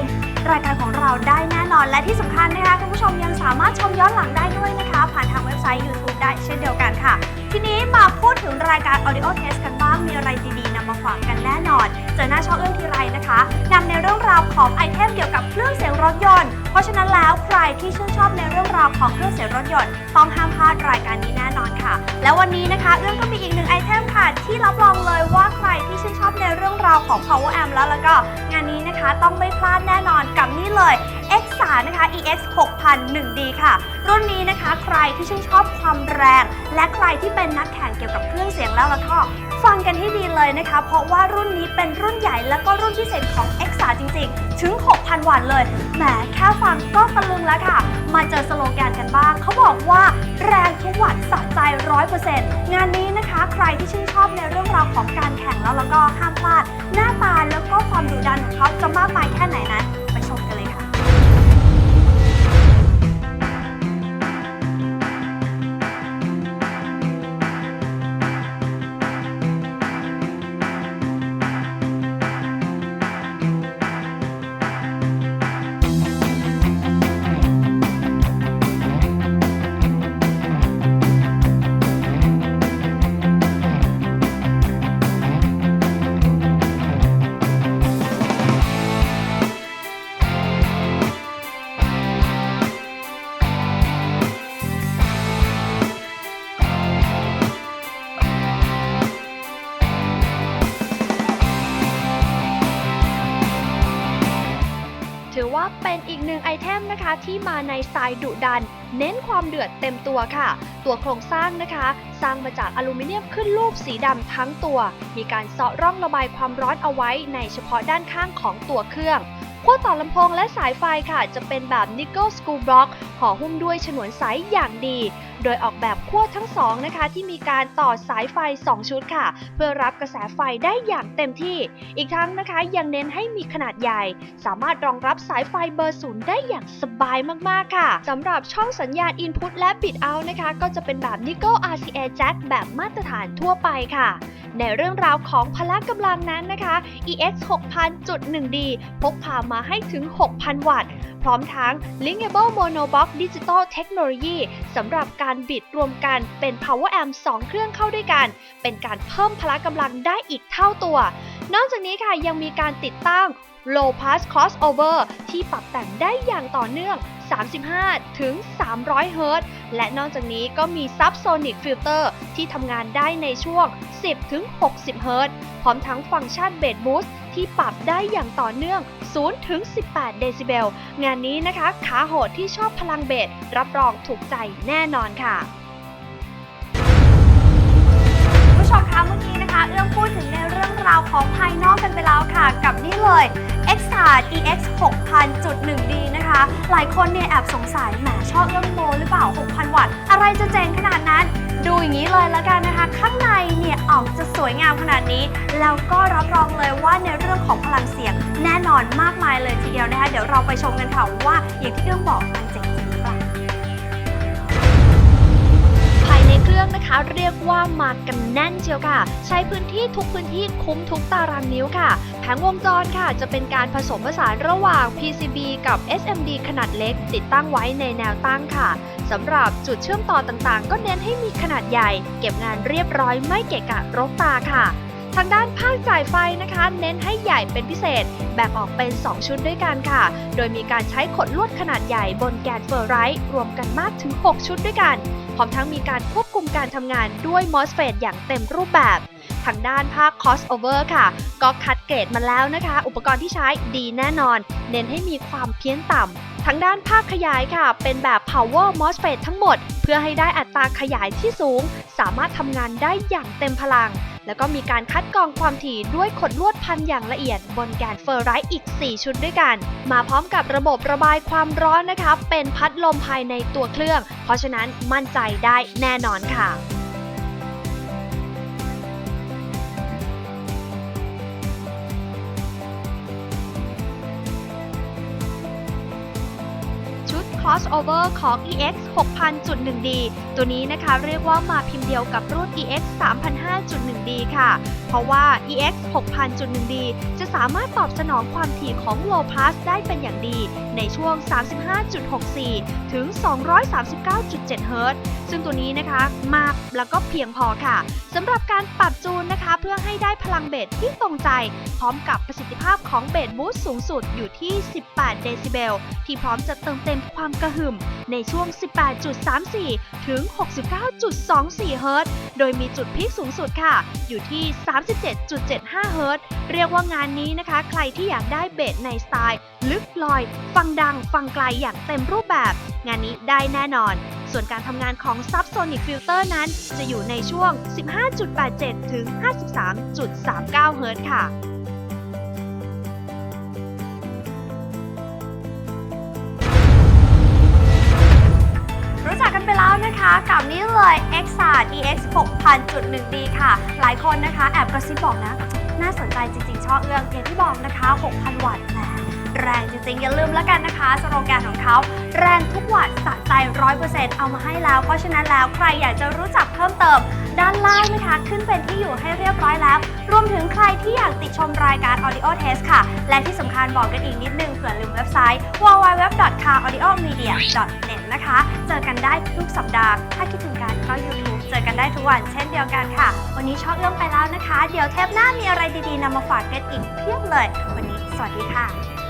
มรายการของเราได้แน่นอน และที่สำคัญนะคะคุณผู้ชมยังสามารถชมย้อนหลังได้ด้วยนะคะ ผ่านทางเว็บไซต์ YouTube ได้เช่นเดียวกันค่ะ ทีนี้มาพูดถึงรายการ Audio Test กันบ้างมีอะไรดีๆนำมาฝากกันแน่นอน เจอหน้าช่องเอื้องทีไรนะคะนำในเรื่องราวของไอเทมเกี่ยวกับเครื่องเสียงรถยนต์ เพราะฉะนั้นแล้วใครที่ชื่นชอบในเรื่องราวของเครื่องเสียงรถยนต์ต้องห้ามพลาดรายการนี้แน่นอนค่ะ แล้ววันนี้นะคะเอื้องก็มีอีกหนึ่งไอเทมค่ะที่รับรองเลยว่าใครที่ชื่นชอบ ของ Power Amp แล้วแล้วก็งานนี้นะคะต้องไม่พลาดแน่นอนกับนี่เลย X 3 นะคะ EX 6001D ค่ะ รุ่นนี้นะคะใครที่ชื่นชอบความแรง และใครที่เป็นนักแข่งเกี่ยวกับเครื่องเสียงแล้วแล้วก็ฟังกันให้ดีเลยนะคะ เพราะว่ารุ่นนี้เป็นรุ่นใหญ่แล้วก็รุ่นพิเศษของ X 3 จริงๆ ถึง 6,000 วัตต์เลย แหมแค่ฟังก็ตะลึงแล้วค่ะ มาเจอสโลแกนกันบ้าง เขาบอกว่าแรงทุกวัตต์สะใจ 100%งานนี้นะคะ ใครที่ชื่นชอบในเรื่องราวของการแข่งแล้วแล้วก็ห้ามพลาด หน้าตาแล้วก็ความดุดันของเขาจะมากมายแค่ไหนนั้นไปชมกัน ว่าเป็นอีกหนึ่งไอเทมนะคะ ที่มาในสไตล์ดุดัน เน้นความเดือดเต็มตัวค่ะ ตัวโครงสร้างนะคะ สร้างมาจากอลูมิเนียมขึ้นรูปสีดำทั้งตัว มีการเซาะร่องระบายความร้อนเอาไว้ในเฉพาะด้านข้างของตัวเครื่องขั้วต่อลำโพงและสายไฟค่ะ จะเป็นแบบนิกเกิลสกูบล็อกห่อหุ้มด้วยฉนวนใสอย่างดี โดยออกแบบขั้วทั้งสองนะคะ ที่มีการต่อสายไฟ 2 ชุดค่ะ เพื่อรับกระแสไฟได้อย่างเต็มที่ อีกทั้งนะคะยังเน้นให้มีขนาดใหญ่ สามารถรองรับสายไฟเบอร์ศูนย์ได้อย่างสบายมากๆค่ะสำหรับช่องสัญญาณ Input และ Bit Out นะคะ ก็จะเป็นแบบ Nickel RCA Jack แบบมาตรฐานทั่วไปค่ะในเรื่องราวของพละกำลังนั้นนะคะ EX 6000.1D พกพามาให้ถึง 6,000 วัตต์ พร้อมทั้ง Linkable Monobox Digital Technology สำหรับการบิดรวมกันเป็น Power Amp 2 เครื่องเข้าด้วยกัน เป็นการเพิ่มพละกำลังได้อีกเท่าตัว นอกจากนี้ค่ะยังมีการติดตั้ง Low Pass Crossover ที่ปรับแต่งได้อย่างต่อเนื่อง 35 ถึง 300 เฮิรตซ์ และนอกจากนี้ก็มี Subsonic Filter ที่ทำงานได้ในช่วง 10 ถึง 60 เฮิรตซ์ พร้อมทั้งฟังก์ชัน Bass Boost ที่ปรับได้อย่างต่อเนื่อง 0 ถึง 18 เดซิเบล งานนี้นะคะ ขาโหดที่ชอบพลังเบสรับรองถูกใจแน่นอนค่ะผู้ชมคะเมื่อกี้นะคะ เอื้อมพูดถึงในเรื่องราวของภายนอกกันไปแล้วค่ะ กับนี่เลย x s a r EX 6000.1D นะคะ หลายคนเนี่ยแอบสงสัยแหมชอบเรื่องโมหรือเปล่า 6,000 วัตต์ อะไรจะเจ๋งขนาดนั้น ดูอย่างนี้เลยละกันนะคะ ข้างในเนี่ยออกจะสวยงามขนาดนี้ แล้วก็รับรองเลยว่าในเรื่องของพลังเสียงแน่นอนมากมายเลยทีเดียวนะคะ เดี๋ยวเราไปชมกันค่ะว่าอย่างที่เอื้อมบอกมันเจ๋งจริงหรือเปล่าภายในเครื่องนะคะเรียกว่ามากันแน่นเชียวค่ะ ใช้พื้นที่ทุกพื้นที่คุ้มทุกตารางนิ้วค่ะ แผงวงจรค่ะ จะเป็นการผสมผสานระหว่าง PCB กับ SMD ขนาดเล็ก ติดตั้งไว้ในแนวตั้งค่ะ สำหรับจุดเชื่อมต่อต่างๆ ก็เน้นให้มีขนาดใหญ่ เก็บงานเรียบร้อยไม่เกะกะรกตาค่ะ ทางด้านภาคจ่ายไฟนะคะ เน้นให้ใหญ่เป็นพิเศษ แบ่งออกเป็น 2 ชุดด้วยกันค่ะ โดยมีการใช้ขดลวดขนาดใหญ่บนแกนเฟอร์ไรท์รวมกันมากถึง 6 ชุดด้วยกัน พร้อมทั้งมีการควบคุมการทำงานด้วย MOSFET อย่างเต็มรูปแบบ ทางด้านภาค crossover ค่ะ ก็คัดเกรดมาแล้วนะคะ อุปกรณ์ที่ใช้ดีแน่นอน เน้นให้มีความเพี้ยนต่ำทางด้านภาคขยายค่ะ เป็นแบบ power MOSFET ทั้งหมด เพื่อให้ได้อัตราขยายที่สูง สามารถทำงานได้อย่างเต็มพลัง แล้วก็มีการคัดกรองความถี่ด้วยขดลวดพันอย่างละเอียด บนแกนเฟอร์ไรท์อีก 4 ชุดด้วยกัน มาพร้อมกับระบบระบายความร้อนนะคะ เป็นพัดลมภายในตัวเครื่อง เพราะฉะนั้นมั่นใจได้แน่นอนค่ะ crossover ของ EX 6000.1D ตัวนี้นะคะเรียกว่ามาพิมพ์เดียวกับรุ่น EX 3005.1D ค่ะ เพราะว่า EX 6000.1D จะสามารถตอบสนองความถี่ของ low pass ได้เป็นอย่างดี ในช่วง 35.64 ถึง 239.7 เฮิรตซ์ ซึ่งตัวนี้นะคะมากแล้วก็เพียงพอค่ะสำหรับการปรับจูนนะคะ เพื่อให้ได้พลังเบสที่ตรงใจ พร้อมกับประสิทธิภาพของเบสบูสสูงสุดอยู่ที่ 18 เดซิเบล ที่พร้อมจะเติมเต็มความกระหึ่ม ในช่วง 18.34 ถึง 69.24 เฮิรตซ์โดยมีจุดพีคสูงสุดค่ะ อยู่ที่ 37.75 เฮิรตซ์เรียกว่างานนี้นะคะ ใครที่อยากได้เบสในสไตล์ ลึกลอย ฟังดัง ฟังไกลอย่างเต็มรูปแบบ งานนี้ได้แน่นอน ส่วนการทำงานของ Subsonic Filter นั้น จะอยู่ในช่วง 15.87 ถึง 53.39 เฮิรตซ์ค่ะรู้จักกันไปแล้วนะคะกับนี่เลย x r EX 6000.1D ค่ะ หลายคนนะคะ แอบกระซิบบอกนะ น่าสนใจจริงๆช่อเอื้องอย่างที่บอกนะคะ 6,000 วัตต์แหม แรงจริงๆ อย่าลืมแล้วกันนะคะ สโลแกนของเขาแรงทุกวัตต์สะใจ100%เปอร์เซ็นต์เอามาให้แล้ว เพราะฉะนั้นแล้วใครอยากจะรู้จักเพิ่มเติม ด้านล่างนะคะ ขึ้นเป็นที่อยู่ให้เรียบร้อยแล้ว รวมถึงใครที่อยากติดชมรายการ Audio Test ค่ะ และที่สำคัญบอกกันอีกนิดนึงเผื่อลืมเว็บไซต์ www.caraudiomedia.net นะคะ เจอกันได้ทุกสัปดาห์ ถ้าคิดถึงกันก็ YouTube เจอกันได้ทุกวันเช่นเดียวกันค่ะ วันนี้ชอบเอื้อมไปแล้วนะคะ เดี๋ยวเทปหน้ามีอะไรดีๆนำมาฝากกันอีกเพียบเลย วันนี้สวัสดีค่ะ